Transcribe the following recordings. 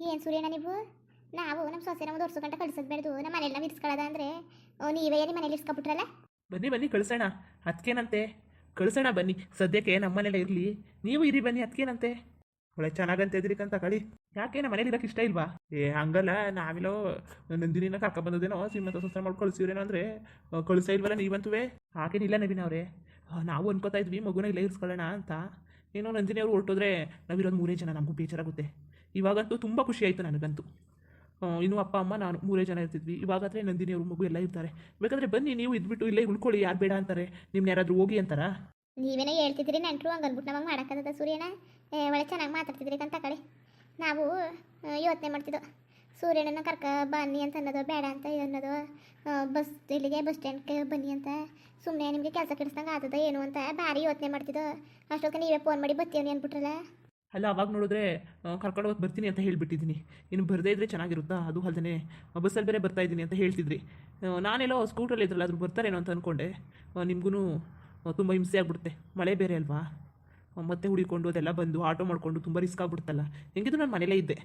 ಏನು ಸೂರ್ಯಣ್ಣ ನೀವು? ನಾವು ನಮ್ಮ ಸೊಸೆ ದೊಡ್ಡ ಗಂಟೆ ಕಳ್ಸೋದು ಬೇಡ್ದು ನಮ್ಮ ಮನೇಲಿ ನಾವು ಇರ್ಸ್ಕೊಳ್ಳೋದ ಅಂದರೆ ನೀವೇ ನಿಮ್ಮ ಮನೇಲಿ ಇರ್ಸ್ಕೊಬಿಟ್ರಲ್ಲ? ಬನ್ನಿ ಬನ್ನಿ, ಕಳಿಸೋಣ. ಅದಕ್ಕೇನಂತೆ ಕಳಿಸೋಣ ಬನ್ನಿ. ಸದ್ಯಕ್ಕೆ ನಮ್ಮ ಮನೇಲೆ ಇರಲಿ. ನೀವು ಇರಿ ಬನ್ನಿ ಅದಕ್ಕೇನಂತೆ ಒಳ್ಳೆ ಚೆನ್ನಾಗಂತ ಇದ್ರಿಕಂತ ಕಳಿ. ಯಾಕೆ ನಮ್ಮ ಮನೇಲಿ ಇರೋಕೆ ಇಷ್ಟ ಇಲ್ವಾ? ಏ, ಹಂಗಲ್ಲ. ನಾವಿಲ್ಲೋ ನಂದಿನಿನ ಕರ್ಕ ಬಂದದೇನೋ ಶ್ರೀಮಂತ ಸಂಸಾರ ಮಾಡಿ ಕಳಿಸಿವ್ರೇನೋ ಅಂದರೆ ಕಳಿಸೋ ಇಲ್ವಲ್ಲ ನೀವಂತುವೆ? ಹಾಗೇನಿಲ್ಲ ನವೀನ ಅವರೇ? ನಾವು ಅನ್ಕೋತಾ ಇದ್ವಿ ಮಗುನ ಇಲ್ಲೇ ಇರಿಸ್ಕೊಳ್ಳೋಣ ಅಂತ. ಏನೋ ನಂದಿನಿ ಅವ್ರು ಹೊರಟೋದ್ರೆ ನಾವಿರೋದು ಮೂರೇ ಜನ ನಮಗೂ ಬೇಜಾರಾಗುತ್ತೆ. ಇವಾಗಂತೂ ತುಂಬ ಖುಷಿ ಆಯಿತು ನನಗಂತೂ ಇನ್ನು ಅಪ್ಪ, ಅಮ್ಮ, ನಾನು ಮೂರೇ ಜನ ಇರ್ತಿದ್ವಿ. ಇವಾಗಾದರೆ ನಂದಿನಿ ಅವ್ರ ಮಗು ಎಲ್ಲ ಇರ್ತಾರೆ. ಬೇಕಾದ್ರೆ ಬನ್ನಿ, ನೀವು ಇದ್ಬಿಟ್ಟು ಇಲ್ಲೇ ಉಳ್ಕೊಳ್ಳಿ, ಯಾರು ಬೇಡ ಅಂತಾರೆ. ನಿಮ್ನ ಯಾರಾದರೂ ಹೋಗಿ ಅಂತಾರಾ? ನೀವೇನೇ ಹೇಳ್ತಿದ್ರಿ ನೆಂಟರು ಹಂಗೆ ಅಂದ್ಬಿಟ್ಟು ನಮಗೆ ಮಾಡೋಕ್ಕದ ಸೂರ್ಯನ? ಒಳ್ಳೆ ಚೆನ್ನಾಗಿ ಮಾತಾಡ್ತಿದ್ರಿ ಅಂತ ಕಡೆ ನಾವು ಯೋಚನೆ ಮಾಡ್ತಿದ್ದೋ ಸೂರ್ಯನನ್ನು ಕರ್ಕ ಬನ್ನಿ ಅಂತ ಅನ್ನೋದು, ಬೇಡ ಅಂತ ಅನ್ನೋದು. ಬಸ್, ಇಲ್ಲಿಗೆ ಬಸ್ ಸ್ಟ್ಯಾಂಡ್ಗೆ ಬನ್ನಿ ಅಂತ. ಸುಮ್ಮನೆ ನಿಮಗೆ ಕೆಲಸ ಕೆಡಿಸ್ದಂಗೆ ಆಗ್ತದ ಏನು ಅಂತ ಭಾರಿ ಯೋಚನೆ ಮಾಡ್ತಿದ್ದೋ ಅಷ್ಟೊತ್ತಿಗೆ ನೀವೇ ಫೋನ್ ಮಾಡಿ ಬತ್ತೀವಿ ಅಂದ್ಬಿಟ್ರಲ್ಲ. ಅಲ್ಲ, ಅವಾಗ ನೋಡಿದ್ರೆ ಕರ್ಕೊಂಡು ಹೋಗಿ ಬರ್ತೀನಿ ಅಂತ ಹೇಳಿಬಿಟ್ಟಿದ್ದೀನಿ. ಇನ್ನು ಬರದೇ ಇದ್ದರೆ ಚೆನ್ನಾಗಿರುತ್ತಾ? ಅದು ಅಲ್ಲದೆ ಬಸ್ಸಲ್ಲಿ ಬೇರೆ ಬರ್ತಾ ಇದ್ದೀನಿ ಅಂತ ಹೇಳ್ತಿದ್ರಿ. ನಾನೆಲ್ಲೋ ಸ್ಕೂಟ್ರಲ್ಲಿ ಇದ್ರಲ್ಲ ಅದ್ರ ಬರ್ತಾರೇನೋ ಅಂತ ಅಂದ್ಕೊಂಡೆ ನಿಮಗೂ ತುಂಬ ಹಿಂಸೆ ಆಗ್ಬಿಡುತ್ತೆ. ಮಳೆ ಬೇರೆ ಅಲ್ವಾ? ಮತ್ತೆ ಹುಡಿಕೊಂಡು ಅದೆಲ್ಲ ಬಂದು ಆಟೋ ಮಾಡಿಕೊಂಡು ತುಂಬ ರಿಸ್ಕ್ ಆಗ್ಬಿಡುತ್ತಲ್ಲ. ಹೆಂಗಿದ್ರು ನಾನು ಮನೇಲೇ ಇದ್ದೆ.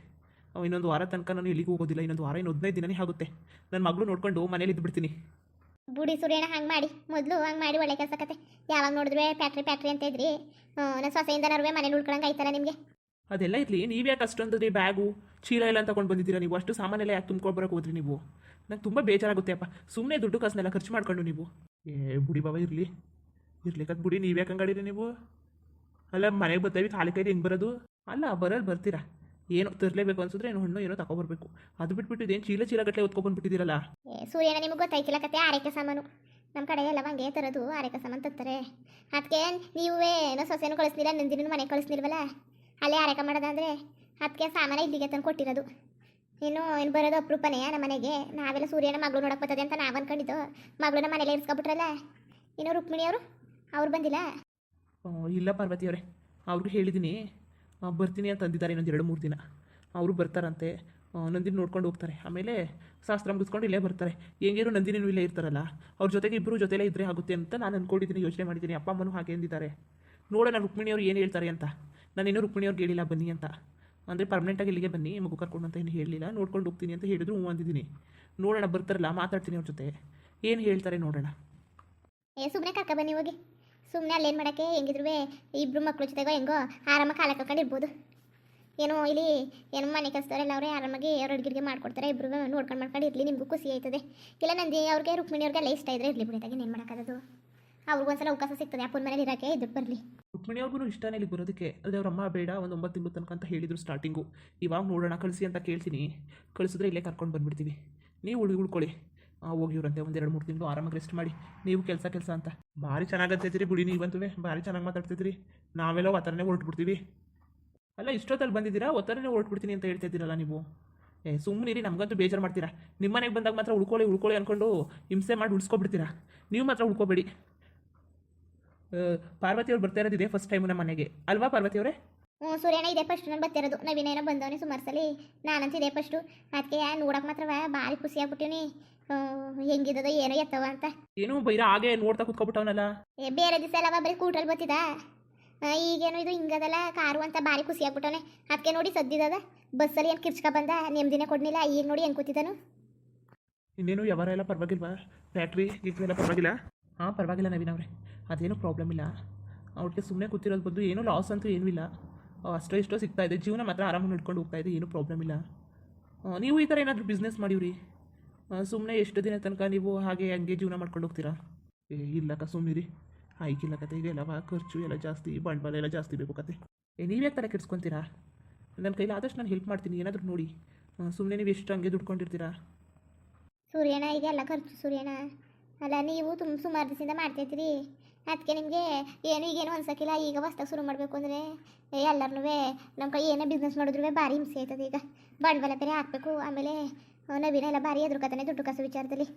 ಇನ್ನೊಂದು ವಾರ ತನಕ ನಾನು ಎಲ್ಲಿಗೂ ಹೋಗೋದಿಲ್ಲ. ಇನ್ನೊಂದು ವಾರ ಇನ್ನು ಹದಿನೈದು ದಿನನೇ ಆಗುತ್ತೆ. ನನ್ನ ಮಗಳು ನೋಡ್ಕೊಂಡು ಮನೇಲಿ ಇದ್ಬಿಡ್ತೀನಿ. ಬುಡಿ ಸೂರ್ಯನ ಹಂಗೆ ಮಾಡಿ, ಮೊದಲು ಹಂಗೆ ಮಾಡಿ ಒಳ್ಳೆ ಕೆಲಸ ಕತೆ. ಯಾವಾಗ ನೋಡಿದ್ರೆ ಪ್ಯಾಟ್ರಿ ಪ್ಯಾಟ್ರಿ ಅಂತ ಇದ್ರಿ. ನಾನು ಸೊಸೆಯಿಂದ ನರುವೆ ಮನೇಲಿ ಉಳ್ಕೊಳಂಗೆ ಆಯ್ತಲ್ಲ ನಿಮಗೆ? ಅದೆಲ್ಲ ಇರಲಿ ಅಷ್ಟೊಂದು ರೀ ಬ್ಯಾಗು? ಚೀಲ ಎಲ್ಲ ತಗೊಂಡು ಬಂದಿದ್ದೀರಾ ನೀವು? ಅಷ್ಟು ಸಾಮಾನೆಲ್ಲ ಯಾಕೆ ತುಂಬ್ಕೊಂಡು ಬರೋಕೆ ಹೋದ್ರಿ ನೀವು? ನಂಗೆ ತುಂಬ ಬೇಜಾರಾಗುತ್ತೆ ಅಪ್ಪ ಸುಮ್ಮನೆ ದುಡ್ಡು ಕಾಸನ್ನೆಲ್ಲ ಖರ್ಚು ಮಾಡ್ಕೊಂಡು ನೀವು. ಏ, ಬುಡಿ ಬಾಬಾ ಇರಲಿ. ಇರ್ಲಿಕ್ಕದ್ ಬುಡಿ ನೀವು ಯಾಕೆ ಹಂಗಾಡಿರಿ ನೀವು? ಅಲ್ಲ, ಮನೆಗೆ ಬರ್ತೀವಿ ಖಾಲಿ ಕೈಲಿ ಹೆಂಗೆ ಬರೋದು? ಅಲ್ಲ ಬರೋದು ಬರ್ತೀರಾ? ಏನೋ ತರಲೇಬೇಕು ಅನ್ಸಿದ್ರೆ ಏನು ಹಣ್ಣು ಏನೋ ತಗೊಬರ್ಬೇಕು ಅದು ಬಿಟ್ಬಿಟ್ಟು ಇದೇನು ಚೀಲ ಚೀಲ ಗಟ್ಟಲೆ ಹೊತ್ಕೊಂಡ್ಬಂದ್ಬಿಟ್ಟಿದ್ದೀರಲ್ಲ ಏ, ಸೂರ್ಯನ ನಿಮಗೆ ಗೊತ್ತಾಯ್ತಿಲ್ಲ ಕತೆ ಆರೈಕೆ ಸಾಮಾನು. ನಮ್ಮ ಕಡೆ ಎಲ್ಲ ಹಂಗೆ ತರೋದು ಆರೈಕೆ ಸಾಮಾನು ತರ್ತಾರೆ. ಅದಕ್ಕೆ ನೀವೇ ಏನೋ ಸೊಸೆನೂ ಕಳಿಸ್ಲಿಲ್ಲ ನಂದಿನೂ ಮನೆ ಕಳಿಸ್ಲಿಲ್ವಲ್ಲ ಅಲ್ಲೇ ಆರೈಕೆ ಮಾಡೋದಂದ್ರೆ ಅದಕ್ಕೆ ಸಾಮಾನ ಇಲ್ಲಿಗೆ ತಂದು ಕೊಟ್ಟಿರೋದು. ಇನ್ನು ಏನು ಬರೋದು ಅಪರೂಪನೇ ನಮ್ಮ ಮನೆಗೆ? ನಾವೆಲ್ಲ ಸೂರ್ಯನ ಮಗಳು ನೋಡಕ್ಕೆ ಬರ್ತದೆ ಅಂತ ನಾವು ಅನ್ಕೊಂಡಿದ್ದು. ಮಗಳನ್ನ ಮನೇಲಿ ಇರಿಸ್ಕೊಬಿಟ್ರಲ್ಲ? ಇನ್ನು ರುಕ್ಮಿಣಿ ಅವರು ಅವ್ರು ಬಂದಿಲ್ಲ ಇಲ್ಲ ಪಾರ್ವತಿ ಅವರೇ ಅವ್ರಿಗೂ ಹೇಳಿದ್ದೀನಿ ಬರ್ತೀನಿ ಅಂತ ಅಂದಿದ್ದಾರೆ ಇನ್ನೊಂದು ಎರಡು ಮೂರು ದಿನ. ಅವರು ಬರ್ತಾರಂತೆ. ನಂದಿನಿ ನೋಡ್ಕೊಂಡು ಹೋಗ್ತಾರೆ. ಆಮೇಲೆ ಶಾಸ್ತ್ರ ಮುಗಿಸ್ಕೊಂಡು ಇಲ್ಲೇ ಬರ್ತಾರೆ. ಹೆಂಗೇನು ನಂದಿನಿನೂ ಇಲ್ಲೇ ಇರ್ತಾರಲ್ಲ, ಅವ್ರ ಜೊತೆಗೆ ಇಬ್ಬರು ಜೊತೆಲೇ ಇದ್ದರೆ ಆಗುತ್ತೆ ಅಂತ ನಾನು ಅಂದ್ಕೊಂಡಿದ್ದೀನಿ ಯೋಚನೆ ಮಾಡಿದ್ದೀನಿ. ಅಪ್ಪ ಅಮ್ಮನೂ ಹಾಗೆ ಅಂದಿದ್ದಾರೆ. ನೋಡೋಣ ರುಕ್ಮಿಣಿಯವ್ರು ಏನು ಹೇಳ್ತಾರೆ ಅಂತ. ನಾನಿನ್ನೂ ರುಕ್ಮಿಣಿಯವ್ರಿಗೆ ಹೇಳಿಲ್ಲ, ಬನ್ನಿ ಅಂತ. ಅಂದರೆ ಪರ್ಮನೆಂಟಾಗಿ ಇಲ್ಲಿಗೆ ಬನ್ನಿ, ಮಗು ಕರ್ಕೊಂಡು ಅಂತ ಏನು ಹೇಳಲಿಲ್ಲ. ನೋಡ್ಕೊಂಡು ಹೋಗ್ತೀನಿ ಅಂತ ಹೇಳಿದ್ರು, ಹ್ಞೂ ಅಂದಿದ್ದೀನಿ. ನೋಡೋಣ, ಬರ್ತಾರಲ್ಲ, ಮಾತಾಡ್ತೀನಿ ಅವ್ರ ಜೊತೆ. ಏನು ಹೇಳ್ತಾರೆ ನೋಡೋಣ. ಏ ಸುಮ್ಮನೆ ಕರ್ಕ ಬನ್ನಿ ಹೋಗಿ. ಸುಮ್ಮನೆ ಅಲ್ಲೇನು ಮಾಡೋಕ್ಕೆ? ಹೆಂಗಿದ್ರು ಇಬ್ಬರು ಮಕ್ಕಳು ಜೊತೆಗೋ ಹೆಂಗೋ? ಆರಾಮಾಗಿ ಕಾಲ ಕಳ್ಕೊಂಡು ಇರ್ಬೋದು. ಏನೋ ಇಲ್ಲಿ ಏನೋ ಮನೆ ಕೆಲಸದವರೆಲ್ಲ ಅವರೇ ಆರಾಮಾಗಿ ಅವ್ರ ಅಡುಗೆ ಮಾಡ್ಕೊಡ್ತಾರೆ ಇಬ್ರು ನೋಡ್ಕೊಂಡು ಮಾಡ್ಕೊಂಡು ಇರಲಿ, ನಿಮಗೂ ಖುಷಿ ಆಯ್ತದೆ. ಇಲ್ಲ ನಂದಿ, ಅವ್ರಿಗೆ ರುಕ್ಮಿಣಿ ಅವ್ರಿಗೆಲ್ಲ ಇಷ್ಟ ಇದ್ರೆ ಇರಲಿ ಬಿಡಿದಾಗೆ ಏನು ಮಾಡೋಕ್ಕಾಗೋದು ಅವ್ರಿಗೊಂದ್ಸಲ ಅವಕಾಶ ಸಿಗ್ತದೆ, ಅಪ್ಪನ ಮನೇಲಿ ಇರೋಕ್ಕೆ ಇದ್ದು ಬರಲಿ. ರುಕ್ಮಿಣಿ ಅವ್ರಿಗೂ ಇಷ್ಟನೇ ಇಲ್ಲಿ ಬರೋದಕ್ಕೆ, ಅದೇ ಅವ್ರ ಅಮ್ಮ ಬೇಡ, ಒಂದು ಒಂಬತ್ತು ತಿಂಗಳು ತನಕ ಅಂತ ಹೇಳಿದ್ರು ಸ್ಟಾರ್ಟಿಂಗು ಇವಾಗ ನೋಡೋಣ, ಕಳಿಸಿ ಅಂತ ಕೇಳ್ತೀನಿ. ಕಳಿಸಿದ್ರೆ ಇಲ್ಲೇ ಕರ್ಕೊಂಡು ಬಂದ್ಬಿಡ್ತೀವಿ. ನೀವು ಉಳಿ ಉಳ್ಕೊಳ್ಳಿ ಹೋಗಿವ್ರಂತೆ ಒಂದು ಎರಡು ಮೂರು ತಿಂಗಳು ಆರಾಮಾಗಿ ರೆಸ್ಟ್ ಮಾಡಿ. ನೀವು ಕೆಲಸ ಕೆಲಸ ಅಂತ. ಭಾರಿ ಚೆನ್ನಾಗಂತೈತ್ರಿ ಗುಡಿ ಬಂತು ಭಾರಿ ಚೆನ್ನಾಗಿ ಮಾತಾಡ್ತಿದ್ರಿ. ನಾವೆಲ್ಲ ಒತ್ತರನೇ ಹೊರಟ್ಬಿಡ್ತೀವಿ. ಅಲ್ಲ ಇಷ್ಟೊತ್ತಲ್ಲಿ ಬಂದಿದ್ದೀರಾ? ಒತ್ತರನೇ ಹೊರಟ್ಬಿಡ್ತೀನಿ ಅಂತ ಹೇಳ್ತಾ ಇದ್ದೀರಲ್ಲ ನೀವು? ಏ ಸುಮ್ಮನಿರಿ ನಮಗಂತೂ ಬೇಜಾರು ಮಾಡ್ತೀರಾ? ನಿಮ್ಮ ಮನೆಗೆ ಬಂದಾಗ ಮಾತ್ರ ಉಳ್ಕೊಳ್ಳಿ ಉಳ್ಕೊಳ್ಳಿ ಅಂದ್ಕೊಂಡು ಹಿಂಸೆ ಮಾಡಿ ಉಳಿಸ್ಕೊಬಿಡ್ತೀರಾ? ನೀವು ಮಾತ್ರ ಉಳ್ಕೊಬೇಡಿ. ಪಾರ್ವತಿಯವ್ರು ಬರ್ತಾ ಇರೋದಿದೆ ಫಸ್ಟ್ ಟೈಮ್ ನಮ್ಮ ಮನೆಗೆ. ಅಲ್ವಾ ಪಾರ್ವತಿ ಅವರೇ ಹ್ಞೂ ಸೂರ್ಯನ ಇದೇ ಫಸ್ಟ್ ನಾನು ಬತ್ತಿರೋದು ನವೀನೇನೋ ಬಂದವನಿ ಸುಮಾರು ಸಲ ನಾನಂತ ಇದೇ ಫಸ್ಟು ಅದಕ್ಕೆ ನೋಡಕ್ಕೆ ಮಾತ್ರ ಭಾರಿ ಖುಷಿ ಆಗ್ಬಿಟ್ಟಿನಿ ಹೆಂಗಿದ್ದದೋ ಏನೋ ಎತ್ತವ ಅಂತ. ಏನು ಬೈರ ಹಾಗೆ ನೋಡ್ತಾ ಕುತ್ಕೊಬಿಟ್ಟವನಲ್ಲ. ಏ, ಬೇರೆ ದಿವಸ ಎಲ್ಲ ಬರೀ ಕೂಟ್ರಲ್ಲಿ ಬತ್ತಿದ ಈಗೇನೋ ಇದು ಹಿಂಗದಲ್ಲ ಕಾರು ಅಂತ ಭಾರಿ ಖುಷಿ ಆಗ್ಬಿಟ್ಟವನೆ. ಅದಕ್ಕೆ ನೋಡಿ ಸದ್ದಿದದ. ಬಸ್ಸಲ್ಲಿ ಏನು ಕಿರ್ಚ್ಕ ಬಂದ ನೆಮ್ಮದಿನೇ ಕೊಡ್ಲಿಲ್ಲ ಈಗ ನೋಡಿ ಹೆಂಗೆ ಕೂತಿದ್ದಾನು ಇನ್ನೇನು ವ್ಯವಹಾರ ಎಲ್ಲ ಪರವಾಗಿಲ್ವಾ? ಬ್ಯಾಟ್ರಿ ಎಲ್ಲ ಪರವಾಗಿಲ್ಲ? ಹಾಂ ಪರವಾಗಿಲ್ಲ ನವೀನ ಅವರೇ. ಅದೇನು ಪ್ರಾಬ್ಲಮ್ ಇಲ್ಲ. ಅವ್ರಿಗೆ ಸುಮ್ಮನೆ ಕೂತಿರೋದು ಬಂದು ಏನೂ ಲಾಸ್ ಅಂತೂ ಏನೂ ಇಲ್ಲ. ಅಷ್ಟೋ ಇಷ್ಟೋ ಸಿಗ್ತಾ ಇದೆ. ಜೀವನ ಮಾತ್ರ ಆರಾಮಾಗಿ ನಡ್ಕೊಂಡು ಹೋಗ್ತಾ ಇದೆ. ಏನೂ ಪ್ರಾಬ್ಲಮ್ ಇಲ್ಲ. ನೀವು ಈ ಥರ ಏನಾದರೂ ಬಿಸ್ನೆಸ್ ಮಾಡಿವ್ರಿ? ಸುಮ್ಮನೆ ಎಷ್ಟು ದಿನ ತನಕ ನೀವು ಹಾಗೆ ಹಂಗೆ ಜೀವನ ಮಾಡ್ಕೊಂಡು ಹೋಗ್ತೀರಾ? ಏ ಇಲ್ಲಕ್ಕ ಸುಮ್ಮಿರಿ ಆಯ್ಕಿಲ್ಲ ಕತೆ. ಇದೆಲ್ಲವ ಖರ್ಚು ಎಲ್ಲ ಜಾಸ್ತಿ, ಬಂಡವಾಳ ಎಲ್ಲ ಜಾಸ್ತಿ ಬೇಕು ಕತೆ. ಏ ನೀವ್ಯಾಕೆ ಥರ ಕೆಡ್ಸ್ಕೊತೀರಾ? ನನ್ನ ಕೈಲಿ ಆದಷ್ಟು ನಾನು ಹೆಲ್ಪ್ ಮಾಡ್ತೀನಿ. ಏನಾದರೂ ನೋಡಿ. ಸುಮ್ಮನೆ ನೀವು ಎಷ್ಟು ಹಂಗೆ ದುಡ್ಕೊಂಡಿರ್ತೀರಾ? ಸೂರ್ಯನ ಈಗ ಎಲ್ಲ ಖರ್ಚು ಸೂರ್ಯನ. ಅಲ್ಲ, ನೀವು ತುಂಬ ಸುಮಾರು ದಿವಸದಿಂದ ಮಾಡ್ತಾಯಿದ್ದೀರಿ ಅದಕ್ಕೆ ನಿಮಗೆ ಏನು ಈಗೇನು ಅನ್ಸೋಕ್ಕಿಲ್ಲ, ಈಗ ಹೊಸ್ದಾಗ ಶುರು ಮಾಡಬೇಕು ಅಂದರೆ ಎಲ್ಲರೂ ನಮ್ಮ ಕೈ ಏನೇ ಬಿಸ್ನೆಸ್ ಮಾಡಿದ್ರು ಭಾರಿ ಹಿಂಸೆ ಆಯ್ತದೆ ಈಗ. ಬಂಡವಾಳ ಬೇರೆ ಹಾಕಬೇಕು, ಆಮೇಲೆ ನವೀನ ಎಲ್ಲ ಭಾರಿ ಎದುರುಕತಾನೆ ದುಡ್ಡು ಕಾಸು ವಿಚಾರದಲ್ಲಿ.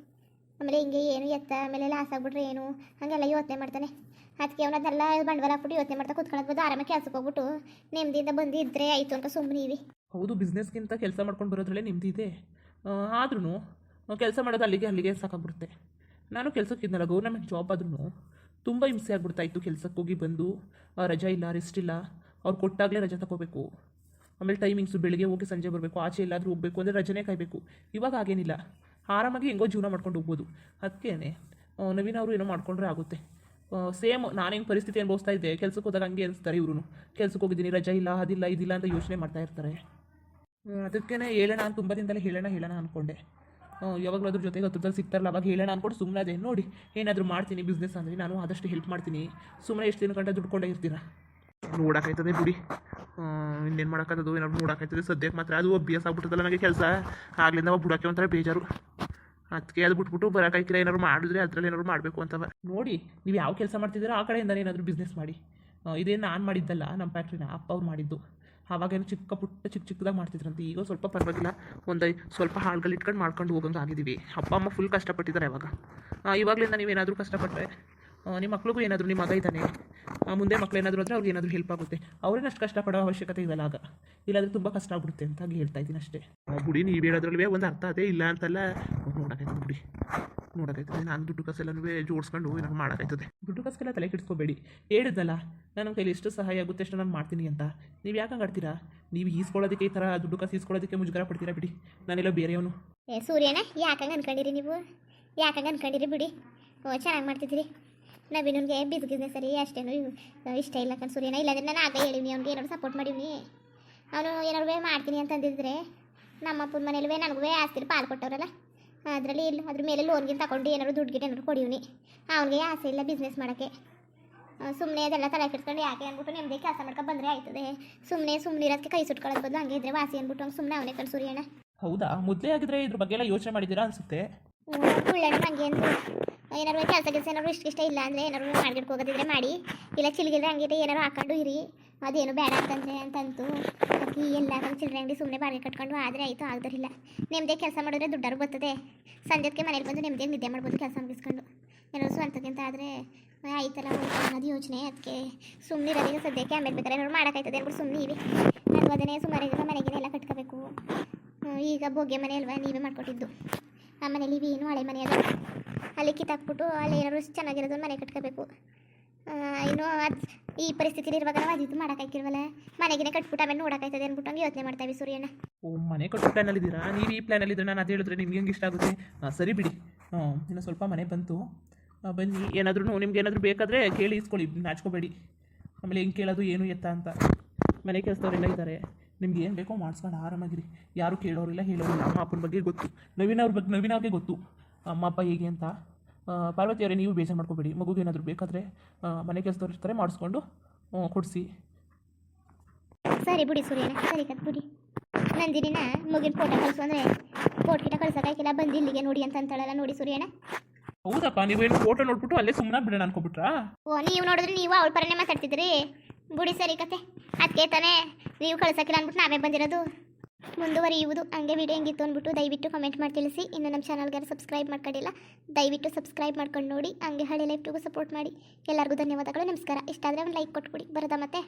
ಆಮೇಲೆ ಹಿಂಗೆ ಏನು ಎತ್ತ, ಆಮೇಲೆ ಲಾಸ್ ಆಗಿಬಿಟ್ರೆ ಏನು, ಹಾಗೆಲ್ಲ ಯೋಚನೆ ಮಾಡ್ತಾನೆ. ಅದಕ್ಕೆ ಅವನದೆಲ್ಲ ಬಂಡವಾಳ ಹಾಕ್ಬಿಟ್ಟು ಯೋಚನೆ ಮಾಡ್ತಾ ಕುತ್ಕೊಳ್ಳೋದು ಬಂದು ಆರಾಮಾಗಿ ಕೆಲ್ಸಕ್ಕೆ ಹೋಗ್ಬಿಟ್ಟು ನೆಮ್ಮದಿಯಿಂದ ಬಂದಿದ್ದರೆ ಆಯ್ತು ಆಯಿತು ಅಂತ ಸುಮ್ಮನೆ ಇವಿ ಹೌದು ಬಿಸ್ನೆಸ್ಗಿಂತ ಕೆಲಸ ಮಾಡ್ಕೊಂಡು ಬರೋದ್ರಲ್ಲೇ ನೆಮ್ಮದಿ ಇದೆ. ಆದ್ರೂ ಕೆಲಸ ಮಾಡೋದು ಅಲ್ಲಿಗೆ ಅಲ್ಲಿಗೆ ಸಾಕಾಗ್ಬಿಡುತ್ತೆ. ನಾನು ಕೆಲಸಕ್ಕೆ ಇದ್ನಲ್ಲ ಗೌರ್ಮೆಂಟ್ ಜಾಬ್ ಆದ್ರೂ ತುಂಬ ಹಿಂಸೆ ಆಗ್ಬಿಡ್ತಾ ಇತ್ತು ಕೆಲಸಕ್ಕೆ ಹೋಗಿ ಬಂದು. ರಜಾ ಇಲ್ಲ ರೆಸ್ಟ್ ಇಲ್ಲ. ಅವ್ರು ಕೊಟ್ಟಾಗಲೇ ರಜಾ ತಗೋಬೇಕು ಆಮೇಲೆ ಟೈಮಿಂಗ್ಸು ಬೆಳಿಗ್ಗೆ ಹೋಗಿ ಸಂಜೆ ಬರಬೇಕು. ಆಚೆ ಎಲ್ಲಾದರೂ ಹೋಗಬೇಕು ಅಂದರೆ ರಜನೇ ಕಾಯಬೇಕು. ಇವಾಗ ಹಾಗೇನಿಲ್ಲ. ಆರಾಮಾಗಿ ಹೆಂಗೋ ಜೀವನ ಮಾಡ್ಕೊಂಡು ಹೋಗ್ಬೋದು. ಅದಕ್ಕೇ ನವೀನ್ ಅವರು ಏನೋ ಮಾಡ್ಕೊಂಡ್ರೆ ಆಗುತ್ತೆ. ಸೇಮ್ ನಾನೇನು ಪರಿಸ್ಥಿತಿ ಅನುಭವಿಸ್ತಾ ಇದ್ದೆ. ಕೆಲಸಕ್ಕೆ ಹೋದಾಗ ಹಂಗೆ ಅನಿಸ್ತಾರೆ ಇವರು ಕೆಲಸಕ್ಕೆ ಹೋಗಿದ್ದೀನಿ, ರಜಾ ಇಲ್ಲ, ಅದಿಲ್ಲ, ಇದಿಲ್ಲ ಅಂತ ಯೋಚನೆ ಮಾಡ್ತಾ ಇರ್ತಾರೆ. ಅದಕ್ಕೇ ಹೇಳೋಣ ತುಂಬ ದಿನದಲ್ಲೇ ಹೇಳೋಣ ಹೇಳೋಣ ಅಂದ್ಕೊಂಡೆ ಯಾವಾಗಲೂ ಅದ್ರ ಜೊತೆಗೆ ಹತ್ರದಲ್ಲಿ ಸಿಗ್ತಾರಲ್ಲ ಅವಾಗ ಹೇಳೋಣ ಅಂದ್ಕೊಂಡು ಸುಮ್ಮನೆ ಅದೇ ನೋಡಿ ಏನಾದರೂ ಮಾಡ್ತೀನಿ ಬಿಸ್ನೆಸ್ ಅಂದರೆ ನಾನು ಆದಷ್ಟು ಹೆಲ್ಪ್ ಮಾಡ್ತೀನಿ. ಸುಮ್ಮನೆ ಎಷ್ಟು ದಿನ ಗಂಟೆ ದುಡ್ಕೊಂಡೇ ಇರ್ತೀರಾ ನೋಡೋಕ್ಕಾಯ್ತದೆ ಬಿಡಿ. ಇನ್ನೇನು ಮಾಡೋಕ್ಕಾಗದು ಏನಾದ್ರು ನೋಡೋಕ್ಕಾಯ್ತದೆ ಸದ್ಯಕ್ಕೆ ಮಾತ್ರ ಅದು ಅಭ್ಯಾಸ ಆಗ್ಬಿಟ್ಟದಲ್ಲ ನನಗೆ ಕೆಲಸ. ಆಗ್ಲಿಂದ ಅವ ಬಿಡೋಕ್ಕೆ ಒಂಥರ ಬೇಜಾರು. ಅದಕ್ಕೆ ಅದು ಬಿಟ್ಬಿಟ್ಟು ಬರೋಕ್ಕಾಯ್ತಿಲ್ಲ ಏನಾದ್ರು ಮಾಡಿದ್ರೆ ಅದ್ರಲ್ಲಿ ಏನಾದ್ರು ಮಾಡಬೇಕು ಅಂತವ. ನೋಡಿ ನೀವು ಯಾವ ಕೆಲಸ ಮಾಡ್ತಿದ್ದೀರೋ ಆ ಕಡೆಯಿಂದ ಏನಾದರೂ ಬಿಸ್ನೆಸ್ ಮಾಡಿ. ಇದೇನು ನಾನು ಮಾಡಿದ್ದಲ್ಲ ನಮ್ಮ ಫ್ಯಾಕ್ಟ್ರಿನ ಅಪ್ಪ ಅವ್ರು ಮಾಡಿದ್ದು. ಆವಾಗೇನು ಚಿಕ್ಕ ಪುಟ್ಟ ಚಿಕ್ಕ ಚಿಕ್ಕದಾಗಿ ಮಾಡ್ತಿದ್ರಂತೆ, ಈಗ ಸ್ವಲ್ಪ ಪರವಾಗಿಲ್ಲ. ಒಂದು ಸ್ವಲ್ಪ ಹಾಳುಗಳು ಇಟ್ಕೊಂಡು ಮಾಡ್ಕೊಂಡು ಹೋಗಂಗೆ ಆಗಿದ್ದೀವಿ ಅಪ್ಪ, ಅಮ್ಮ ಫುಲ್ ಕಷ್ಟಪಟ್ಟಿದ್ದಾರೆ ಅವಾಗ ಇವಾಗಲಿಂದ ನೀವೇನಾದರೂ ಕಷ್ಟಪಟ್ಟರೆ ನಿಮ್ಮ ಮಕ್ಳಿಗೂ ಏನಾದರೂ ನಿಮ್ಮ ಮಗ ಇದ್ದಾನೆ ಮುಂದೆ ಮಕ್ಳು ಏನಾದರೂ ಆದರೆ ಅವ್ರಿಗೆ ಏನಾದರೂ ಹೆಲ್ಪ್ ಆಗುತ್ತೆ. ಅವ್ರೇನು ಅಷ್ಟು ಕಷ್ಟಪಡೋ ಅವಶ್ಯಕತೆ ಇವೆಲ್ಲ ಆಗ. ಇಲ್ಲಾಂದರೆ ತುಂಬ ಕಷ್ಟ ಆಗ್ಬಿಡುತ್ತೆ ಅಂತ ಹೇಳ್ತಾ ಇದ್ದೀನಿ ಅಷ್ಟೇ. ಗುಡಿ ಬಿಡಿ, ನೀವು ಒಂದು ಅರ್ಥ ಅದೇ ಇಲ್ಲ ಅಂತಲ್ಲ. ನೋಡೋಕೆ ಬಿಡಿ. ನೋಡೋಕ್ಕಾಯ್ತದೆ ನಾನು ದುಡ್ಡು ಕಾಸೆಲ್ಲನೂ ಜೋಡಿಸ್ಕೊಂಡು ಏನಾದ್ರು ಮಾಡೋಕ್ಕಾಯ್ತದೆ. ದುಡ್ಡು ಕಾಸಿಗೆಲ್ಲ ತಲೆ ಕೆಡಿಸ್ಕೋಬೇಡಿ. ಹೇಳಿದ್ನಲ್ಲ ನಾನು ನಮ್ಮ ಕೈಲಿ ಎಷ್ಟು ಸಹಾಯ ಆಗುತ್ತೆ ಅಷ್ಟು ನಾನು ಮಾಡ್ತೀನಿ ಅಂತ. ನೀವು ಯಾಕೆ ಹಾಗಾಡ್ತೀರಾ ಆಡ್ತೀರಾ? ನೀವು ಈಸ್ಕೊಳ್ಳೋದಕ್ಕೆ ಈ ಥರ ದುಡ್ಡು ಕಾಸು ಈಸ್ಕೊಳ್ಳೋದಕ್ಕೆ ಮುಜುಗರ ಪಡ್ತೀರಾ ಬಿಡಿ. ನಾನೆಲ್ಲ ಬೇರೆಯವನು. ಏ ಸೂರ್ಯನ ಯಾಕಂಗೆ ಅನ್ಕೊಂಡಿರಿ ನೀವು? ಯಾಕಂಗೆ ಅನ್ಕೊಂಡಿರಿ ಬಿಡಿ. ಓ ಚೆನ್ನಾಗಿ ಮಾಡ್ತಿದ್ದೀರಿ. ನವೀನನ್ಗೆ ಬಿಸ್ನೆಸ್ ಸರಿ ಅಷ್ಟೇನು ಇಷ್ಟ ಇಲ್ಲ ಕಣ್ ಸೂರ್ಯನ. ಇಲ್ಲಾಂದ್ರೆ ನಾನು ಆಗ ಹೇಳಿವ್ನಿ ಅವ್ನಿಗೆ ಏನಾದ್ರು ಸಪೋರ್ಟ್ ಮಾಡಿವ್ನಿ. ಅವನು ಏನಾರು ಮಾಡ್ತೀನಿ ಅಂತಂದಿದ್ರೆ ನಮ್ಮ ಅಪ್ಪನ ಮನೇಲಿ ನನಗೂ ಆಸ್ತಿ ಪಾಲು ಕೊಟ್ಟವ್ರಲ್ಲ. ಅದರಲ್ಲಿ ಇಲ್ಲ ಅದ್ರ ಮೇಲೆ ಲೋನ್ಗಿನ ತಗೊಂಡು ಏನಾದ್ರು ದುಡ್ಡು ಗಿಡ ಏನಾದ್ರು ಕೊಡಿವ್ನಿ ಅವ್ನಿಗೆ ಆಸೆ ಇಲ್ಲ ಬಿಸ್ನೆಸ್ ಮಾಡೋಕ್ಕೆ. ಸುಮ್ಮನೆ ಅದೆಲ್ಲ ತಲೆ ಕೆಡ್ಸ್ಕೊಂಡು ಯಾಕೆ ಅಂದ್ಬಿಟ್ಟು ನಿಮ್ಮದೇ ಕೆಲಸ ಮಾಡ್ಕೊಂಡು ಬಂದರೆ ಆಯ್ತದೆ. ಸುಮ್ಮನೆ ಸುಮ್ಮನೆ ಇರೋದಕ್ಕೆ ಕೈ ಸುಟ್ಕೊಳ್ಳೋದು ಬದಲು ಹಂಗೆ ಇದ್ರೆ ವಾಸಿ ಅಂದ್ಬಿಟ್ಟು ಅವ್ನು ಸುಮ್ಮನೆ ಅವನೇ ಕಣ್ ಅಣ್ಣ. ಹೌದಾ? ಮೊದಲೇ ಆಗಿದ್ರೆ ಇದ್ರ ಬಗ್ಗೆ ಎಲ್ಲ ಯೋಚನೆ ಮಾಡಿದ್ದೀರಾ ಅನಿಸುತ್ತೆ? ಕುಳ್ಳಣ್ಣ ಹಂಗೆ ಅಂದ್ರೆ. ಏನಾರು ಕೆಲಸ ಕೆಲಸ ಏನಾರು ಇಷ್ಟ ಇಷ್ಟ ಇಲ್ಲ ಅಂದರೆ ಏನಾರು ಮಾರ್ಕೆಟ್ಗೆ ಹೋಗೋದಿದ್ರೆ ಮಾಡಿ. ಇಲ್ಲ ಚಿಲ್ಗಿದ್ರೆ ಹಂಗೆ ಏನಾರು ಹಾಕೊಂಡು ಇರಿ. ಅದೇನು ಬೇಡ ಅಂತಂದ್ರೆ ಅಂತಂತು. ಅದಕ್ಕೆ ಎಲ್ಲ ಚಿಲ್ಲರೆ ಅಂಗಡಿ ಸುಮ್ಮನೆ ಬಾಡಿಗೆ ಕಟ್ಕೊಂಡು ಆದರೆ ಆಯಿತು ಆಗದಿಲ್ಲ ನೆಮ್ಮದಿ ಕೆಲಸ ಮಾಡಿದ್ರೆ ದುಡ್ಡಾರು ಬರ್ತದೆ ಸಂಜೆಕ್ಕೆ ಮನೇಲಿ ಬಂದು ನೆಮ್ಮದಿಯಾಗಿ ನಿದ್ದೆ ಮಾಡ್ಬೋದು ಕೆಲಸ ಮುಗಿಸ್ಕೊಂಡು. ಏನಾದ್ರು ಸ್ವಂತಕ್ಕಿಂತ ಆದರೆ ಆಯ್ತಲ್ಲ ಅನ್ನೋದು ಯೋಚನೆ. ಅದಕ್ಕೆ ಸುಮ್ಮನೆ ಇರೋದೀಗ ಸದ್ಯಕ್ಕೆ ಆಮೇಲೆ ಬೇಕಾದ್ರೆ ಏನಾದ್ರು ಮಾಡೋಕ್ಕಾಯ್ತದೆ ಅಂದ್ಬಿಟ್ಟು ಸುಮ್ಮನೆ ಇವಿ. ನಾನು ಅದನ್ನೇ ಸುಮಾರು ಮನೆಗೆಲ್ಲ ಕಟ್ಕೋಬೇಕು. ಈಗ ಬೋಗೆ ಮನೆ ಅಲ್ವಾ, ನೀವೇ ಮಾಡಿಕೊಟ್ಟಿದ್ದು. ಆ ಮನೇಲಿ ಏನು ಹಳೆ ಮನೆಯಲ್ಲ ಅಲ್ಲಿ. ಕಿತ್ತಾಕ್ಬಿಟ್ಟು ಅಲ್ಲಿ ಏನಾದ್ರು ಚೆನ್ನಾಗಿರೋದು ಮನೆ ಕಟ್ಕೋಬೇಕು. ಇನ್ನು ಅದು ಈ ಪರಿಸ್ಥಿತಿಲಿ ಇರುವಾಗ ನಾವು ಅದಿತ್ತು ಮಾಡೋಕ್ಕಾಗಿಲ್ವಲ್ಲ ಮನೆಗಿನ ಕಟ್ಬಿಟ್ಟು ಆಮೇಲೆ ನೋಡೋಕ್ಕಾಯ್ತದೆ ಅಂದ್ಬಿಟ್ಟು ಯೋಚನೆ ಮಾಡ್ತಾವೆ ಸೂರ್ಯನ ಓ, ಮನೆ ಕಟ್ಟಪುಟನಲ್ಲಿ ಇದ್ದೀರಾ? ನೀವು ಈ ಪ್ಲ್ಯಾನಲ್ಲಿದ್ದರೆ ನಾನು ಅದು ಹೇಳಿದ್ರೆ ನಿಮ್ಗೆ ಹೆಂಗೆ ಇಷ್ಟ ಆಗುತ್ತೆ? ಹಾಂ ಸರಿ ಬಿಡಿ. ಹ್ಞೂ ಇನ್ನು ಸ್ವಲ್ಪ ಮನೆ ಬಂತು. ಬನ್ನಿ, ಏನಾದ್ರೂ ನಿಮ್ಗೆ ಏನಾದರೂ ಬೇಕಾದರೆ ಕೇಳಿ ಇಸ್ಕೊಳ್ಳಿ, ನಾಚ್ಕೋಬೇಡಿ. ಆಮೇಲೆ ಹೆಂಗೆ ಕೇಳೋದು, ಏನು ಎತ್ತ ಅಂತ. ಮನೆ ಕೆಲಸದವರೆಲ್ಲ ಇದ್ದಾರೆ ನಿಮ್ಗೆ ಏನು ಬೇಕೋ ಮಾಡಿಸ್ಕೊಂಡು ಆರಾಮಾಗಿರಿ. ಯಾರು ಕೇಳೋರಿಲ್ಲ, ಹೇಳೋರಿಲ್ಲ. ಅಮ್ಮ ಅಪ್ಪನ ಬಗ್ಗೆ ಗೊತ್ತು. ನವೀನ್ ಅವ್ರ ಬಗ್ಗೆ ನವೀನ್ ಅವ್ರಿಗೆ ಗೊತ್ತು. ಅಮ್ಮ, ಅಪ್ಪ ಹೇಗೆ ಅಂತ. ಆ, ಪಾರ್ವತಿ ಅವರೇ ನೀವು ಬೇಜಾರು ಮಾಡ್ಕೋಬೇಡಿ. ಮಗುಗೆ ಏನಾದರೂ ಬೇಕಾದರೆ ಮನೆ ಕೆಲಸದವ್ರು ಇರ್ತಾರೆ ಮಾಡಿಸ್ಕೊಂಡು ಕೊಡಿಸಿ. ಸರಿ ಬಿಡಿ ಸೂರ್ಯನ ಸರಿ ಕತ್ ಬಿಡಿ. ನಂದಿನಿನ ಮಗಿನ ಫೋಟೋ ಕಳಿಸು ಅಂದರೆ ಫೋಟೋ ಗಿಟ ಕಳ್ಸೋಕ್ಕಾಗಿಲ್ಲ ಬಂದು ಇಲ್ಲಿಗೆ ನೋಡಿ ಅಂತ ಅಂತಾಳಲ್ಲ ನೋಡಿ ಸೂರ್ಯನ. ಹೌದಪ್ಪ ನೀವೇನು ಫೋಟೋ ನೋಡ್ಬಿಟ್ಟು ಅಲ್ಲೇ ಸುಮ್ಮನೆ ಬಿಡೋಣ ಅನ್ಕೊಬಿಟ್ರಾ ಓ ನೀವು ನೋಡಿದ್ರೆ ನೀವು ಅವಳ ಪರನೇ ಮಾತಾಡ್ತಿದ್ರಿ ಬುಡಿ ಸರಿ ಕತೆ. ಅದಕ್ಕೆ ತಾನೇ ನೀವು ಕಳ್ಸೋಕ್ಕಿಲ್ಲ ಅಂದ್ಬಿಟ್ಟು ನಾವೇ ಬಂದಿರೋದು. ಮುಂದುವರಿಯುವುದು ಹಂಗೆ ವಿಡಿಯೋ ಹೆಂಗಿತ್ತು ಅಂದ್ಬಿಟ್ಟು ದಯವಿಟ್ಟು ಕಮೆಂಟ್ ಮಾಡಿ ತಿಳಿಸಿ. ಇನ್ನು ನಮ್ಮ ಚಾನಲ್ಗೆ ಸಬ್ಸ್ಕ್ರೈಬ್ ಮಾಡ್ಕೊಂಡಿಲ್ಲ, ದಯವಿಟ್ಟು ಸಬ್ಸ್ಕ್ರೈಬ್ ಮಾಡ್ಕೊಂಡು ನೋಡಿ, ಹಂಗೆ ಹಳೆ ಲೈಫ್ಗೂ ಸಪೋರ್ಟ್ ಮಾಡಿ. ಎಲ್ಲರಿಗೂ ಧನ್ಯವಾದಗಳು, ನಮಸ್ಕಾರ. ಇಷ್ಟ ಆದರೆ ಒಂದು ಲೈಕ್ ಕೊಟ್ಬಿಡಿ. ಬರೋದಾ ಮತ್ತೆ?